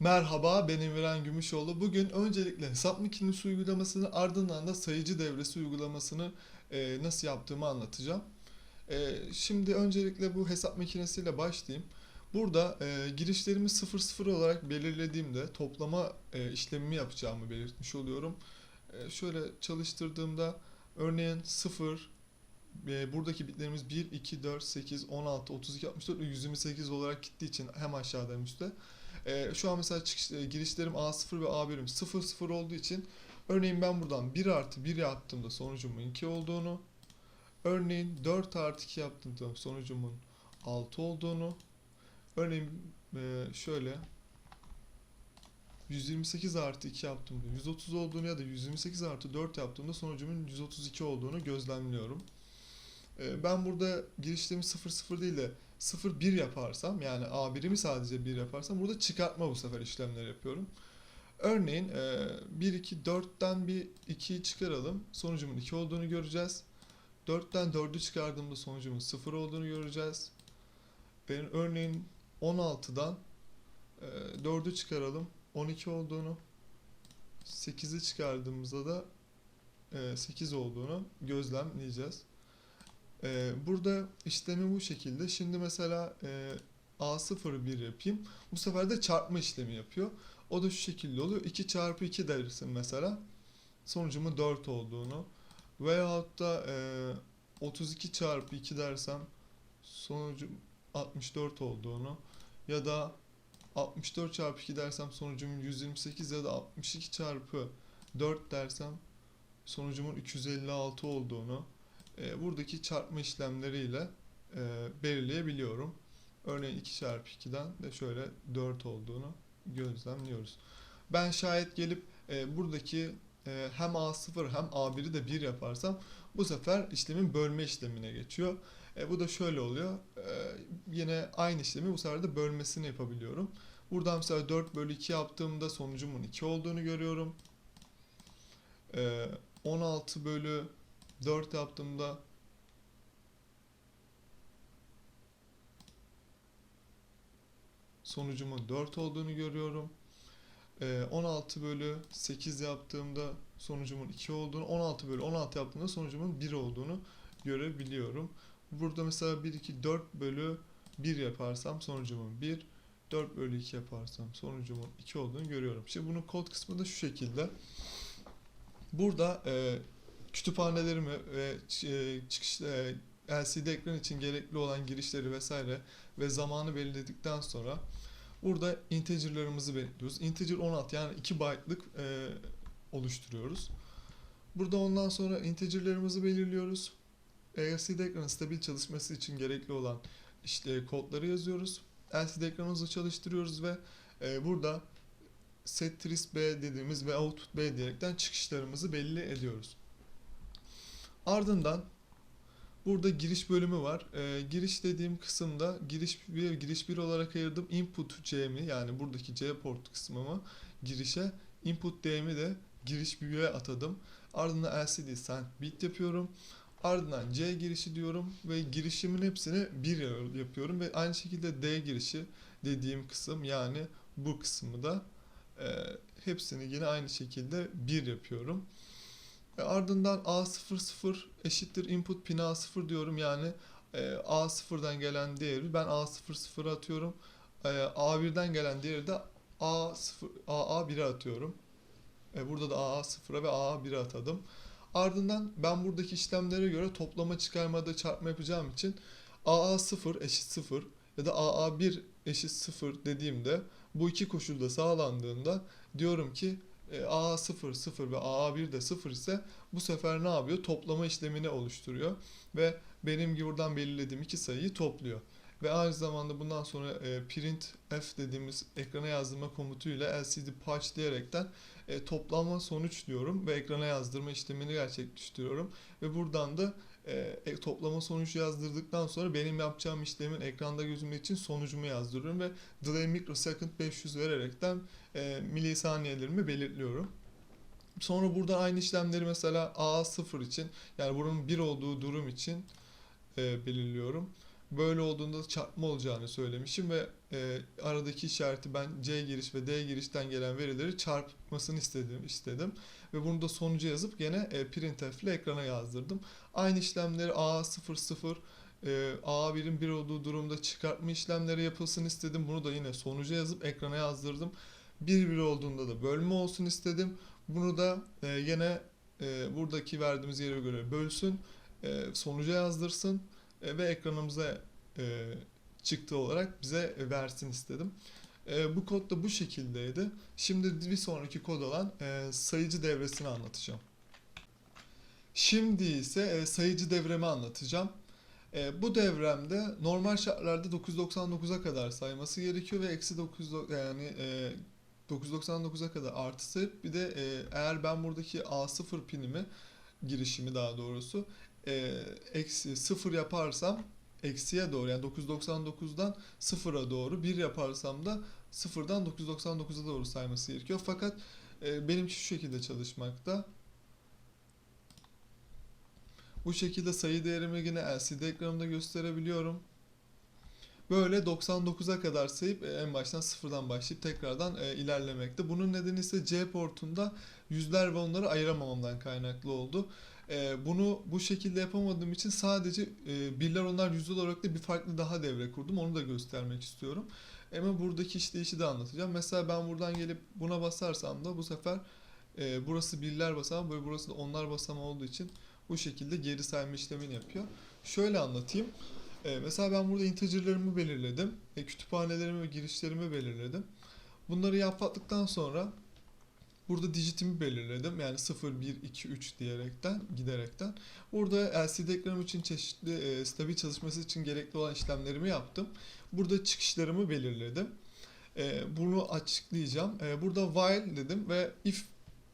Merhaba, ben Emirhan Gümüşoğlu. Bugün öncelikle hesap makinesi uygulamasını ardından da sayıcı devresi uygulamasını e, nasıl yaptığımı anlatacağım. E, şimdi öncelikle bu hesap makinesiyle başlayayım. Burada e, girişlerimi 00 olarak belirlediğimde toplama e, işlemimi yapacağımı belirtmiş oluyorum. E, şöyle çalıştırdığımda örneğin 0, e, buradaki bitlerimiz 1, 2, 4, 8, 16, 32, 64 ve 128 olarak gittiği için hem aşağıda hem üstte. Ee, şu an mesela çıkış, e, girişlerim A0 ve A1'im 0 0 olduğu için örneğin ben buradan 1 artı 1 yaptığımda sonucumun 2 olduğunu örneğin 4 artı 2 yaptığımda sonucumun 6 olduğunu örneğin e, şöyle 128 artı 2 yaptığımda 130 olduğunu ya da 128 artı 4 yaptığımda sonucumun 132 olduğunu gözlemliyorum. Ee, Ben burada girişlerimi 0 0 değil de 0 1 yaparsam yani A1'imi sadece 1 yaparsam burada çıkartma bu sefer işlemleri yapıyorum. Örneğin e, 1 2 4'ten bir 2'yi çıkaralım. Sonucumun 2 olduğunu göreceğiz. 4'ten 4'ü çıkardığımda sonucumun 0 olduğunu göreceğiz. Ben örneğin 16'dan e, 4'ü çıkaralım. 12 olduğunu 8'i çıkardığımızda da e, 8 olduğunu gözlemleyeceğiz. Ee, burada işlemi bu şekilde. Şimdi mesela e, A01 yapayım. Bu sefer de çarpma işlemi yapıyor. O da şu şekilde oluyor. 2 çarpı 2 dersin mesela. Sonucumun 4 olduğunu. Veyahut da e, 32 çarpı 2 dersem sonucum 64 olduğunu. Ya da 64 çarpı 2 dersem sonucumun 128 ya da 62 çarpı 4 dersem sonucumun 256 olduğunu e, buradaki çarpma işlemleriyle e, belirleyebiliyorum. Örneğin 2 çarpı 2'den de şöyle 4 olduğunu gözlemliyoruz. Ben şayet gelip e, buradaki e, hem A0 hem A1'i de 1 yaparsam bu sefer işlemin bölme işlemine geçiyor. E, bu da şöyle oluyor. E, yine aynı işlemi bu sefer de bölmesini yapabiliyorum. Buradan mesela 4 bölü 2 yaptığımda sonucumun 2 olduğunu görüyorum. E, 16 bölü 4 yaptığımda sonucumun 4 olduğunu görüyorum. Ee, 16 bölü 8 yaptığımda sonucumun 2 olduğunu, 16 bölü 16 yaptığımda sonucumun 1 olduğunu görebiliyorum. Burada mesela 1, 2, 4 bölü 1 yaparsam sonucumun 1, 4 bölü 2 yaparsam sonucumun 2 olduğunu görüyorum. Şimdi bunun kod kısmı da şu şekilde. Burada e, kütüphanelerimi ve e, çıkış e, LCD ekran için gerekli olan girişleri vesaire ve zamanı belirledikten sonra burada integer'larımızı belirliyoruz. Integer 16 yani 2 byte'lık e, oluşturuyoruz. Burada ondan sonra integer'larımızı belirliyoruz. LCD ekranın stabil çalışması için gerekli olan işte kodları yazıyoruz. LCD ekranımızı çalıştırıyoruz ve e, burada setTris B dediğimiz ve output B diyerekten çıkışlarımızı belli ediyoruz. Ardından burada giriş bölümü var. Ee, giriş dediğim kısımda giriş 1 giriş 1 olarak ayırdım. Input C'mi yani buradaki C port kısmımı girişe input D'mi de giriş 1'e atadım. Ardından LCD send bit yapıyorum. Ardından C girişi diyorum ve girişimin hepsini 1 yapıyorum ve aynı şekilde D girişi dediğim kısım yani bu kısmı da e, hepsini yine aynı şekilde 1 yapıyorum. E, ardından A00 eşittir input pin A0 diyorum yani e, A0'dan gelen değeri ben A00'a atıyorum. E, A1'den gelen değeri de A0 AA1'e atıyorum. E, burada da AA0'a ve AA1'e atadım. Ardından ben buradaki işlemlere göre toplama çıkarmada çarpma yapacağım için AA0 eşit 0 ya da AA1 eşit 0 dediğimde bu iki koşulda sağlandığında diyorum ki e, A0 0 ve A1 de 0 ise bu sefer ne yapıyor? Toplama işlemini oluşturuyor ve benim buradan belirlediğim iki sayıyı topluyor. Ve aynı zamanda bundan sonra e, print f dediğimiz ekrana yazdırma komutuyla lcd patch diyerekten e, toplama sonuç diyorum ve ekrana yazdırma işlemini gerçekleştiriyorum. Ve buradan da e, e, toplama sonucu yazdırdıktan sonra benim yapacağım işlemin ekranda gözümü için sonucumu yazdırıyorum ve delay microsecond 500 vererekten e, milisaniyelerimi belirliyorum. Sonra buradan aynı işlemleri mesela A0 için yani bunun 1 olduğu durum için e, belirliyorum. Böyle olduğunda çarpma olacağını söylemişim ve e, aradaki işareti ben C giriş ve D girişten gelen verileri çarpmasını istedim istedim ve bunu da sonucu yazıp gene e, printf ile ekrana yazdırdım. Aynı işlemleri A00 e, A1'in 1 olduğu durumda çıkartma işlemleri yapılsın istedim. Bunu da yine sonuca yazıp ekrana yazdırdım. 1 1 olduğunda da bölme olsun istedim. Bunu da e, yine e, buradaki verdiğimiz yere göre bölsün, e, sonuca yazdırsın e, ve ekranımıza e, çıktı olarak bize versin istedim. E, bu kod da bu şekildeydi. Şimdi bir sonraki kod olan e, sayıcı devresini anlatacağım. Şimdi ise e, sayıcı devremi anlatacağım. E, bu devremde normal şartlarda 999'a kadar sayması gerekiyor ve eksi 9 yani e, 999'a kadar artı sayıp bir de eğer ben buradaki A0 pinimi girişimi daha doğrusu eksi 0 yaparsam eksiye doğru yani 999'dan 0'a doğru 1 yaparsam da 0'dan 999'a doğru sayması gerekiyor. Fakat e, benimki şu şekilde çalışmakta. Bu şekilde sayı değerimi yine LCD ekranımda gösterebiliyorum. Böyle 99'a kadar sayıp e, en baştan sıfırdan başlayıp tekrardan e, ilerlemekte. Bunun nedeni ise C portunda yüzler ve onları ayıramamamdan kaynaklı oldu. E, bunu bu şekilde yapamadığım için sadece e, birler onlar yüzler olarak da bir farklı daha devre kurdum. Onu da göstermek istiyorum. Ama buradaki işleyişi de anlatacağım. Mesela ben buradan gelip buna basarsam da bu sefer e, burası birler basamağı, böyle burası da onlar basamağı olduğu için bu şekilde geri sayma işlemini yapıyor. Şöyle anlatayım. E, mesela ben burada integerlerimi belirledim. E, kütüphanelerimi ve girişlerimi belirledim. Bunları yaptıktan sonra burada digitimi belirledim. Yani 0, 1, 2, 3 diyerekten, giderekten. Burada LCD ekranım için çeşitli e, stabil çalışması için gerekli olan işlemlerimi yaptım. Burada çıkışlarımı belirledim. E, bunu açıklayacağım. E, burada while dedim ve if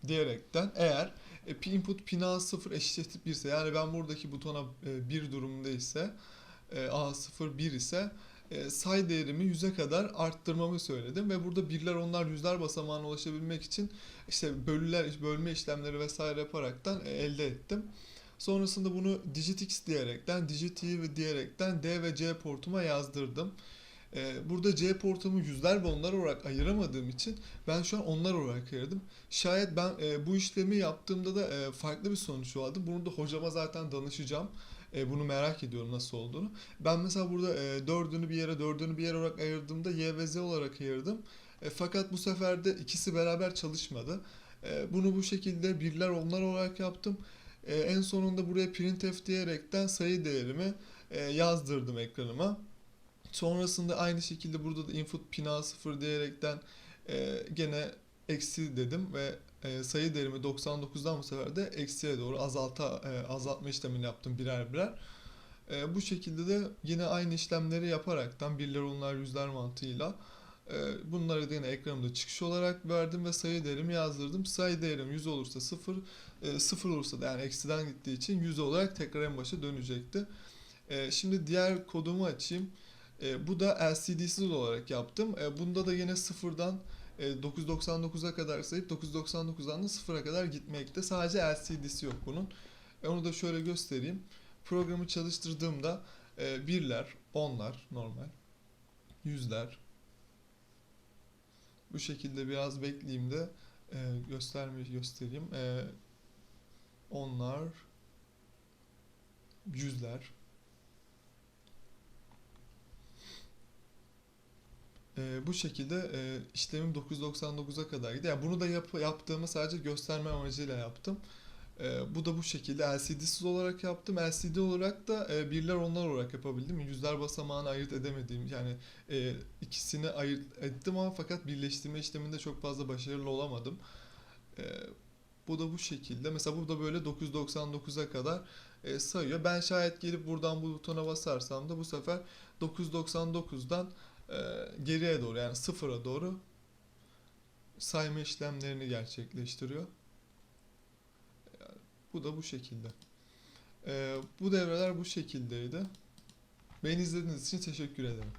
diyerekten eğer e, input pina 0 eşittir 1 ise yani ben buradaki butona e, 1 durumunda ise e, A0 1 ise e, say değerimi 100'e kadar arttırmamı söyledim ve burada birler onlar yüzler basamağına ulaşabilmek için işte bölüler bölme işlemleri vesaire yaparaktan e, elde ettim. Sonrasında bunu digitx diyerekten, digity ve diyerekten D ve C portuma yazdırdım. E, burada C portumu yüzler ve onlar olarak ayıramadığım için ben şu an onlar olarak ayırdım. Şayet ben e, bu işlemi yaptığımda da e, farklı bir sonuç aldım. Bunu da hocama zaten danışacağım. E, bunu merak ediyorum nasıl olduğunu. Ben mesela burada dördünü bir yere, dördünü bir yere olarak ayırdığımda Y ve Z olarak ayırdım. Fakat bu sefer de ikisi beraber çalışmadı. Bunu bu şekilde birler onlar olarak yaptım. E, en sonunda buraya printf diyerekten sayı değerimi e, yazdırdım ekranıma. Sonrasında aynı şekilde burada da input pina 0 diyerekten e, gene eksi dedim ve e, sayı değerimi 99'dan bu sefer de eksiye doğru azalta e, azaltma işlemini yaptım birer birer. E, bu şekilde de yine aynı işlemleri yaparaktan birler onlar yüzler mantığıyla e, bunları da yine ekranımda çıkış olarak verdim ve sayı değerimi yazdırdım. Sayı değerim 100 olursa 0, e, 0 olursa da yani eksiden gittiği için 100 olarak tekrar en başa dönecekti. E, şimdi diğer kodumu açayım. E, bu da LCD'siz olarak yaptım. E, bunda da yine sıfırdan e, 999'a kadar sayıp 999'dan da sıfıra kadar gitmekte. Sadece LCD'si yok bunun. E, onu da şöyle göstereyim. Programı çalıştırdığımda e, birler, onlar normal, yüzler. Bu şekilde biraz bekleyeyim de e, gösterme göstereyim. E, onlar, yüzler. E, bu şekilde e, işlemim 999'a kadar gidiyor. Yani bunu da yap, yaptığımı sadece gösterme amacıyla yaptım. E, bu da bu şekilde LCD'siz olarak yaptım. LCD olarak da e, birler onlar olarak yapabildim. Yüzler basamağını ayırt edemediğim yani e, ikisini ayırt ettim ama fakat birleştirme işleminde çok fazla başarılı olamadım. E, bu da bu şekilde. Mesela burada böyle 999'a kadar e, sayıyor. Ben şayet gelip buradan bu butona basarsam da bu sefer 999'dan e, geriye doğru yani sıfıra doğru sayma işlemlerini gerçekleştiriyor. Bu da bu şekilde. E, bu devreler bu şekildeydi. Beni izlediğiniz için teşekkür ederim.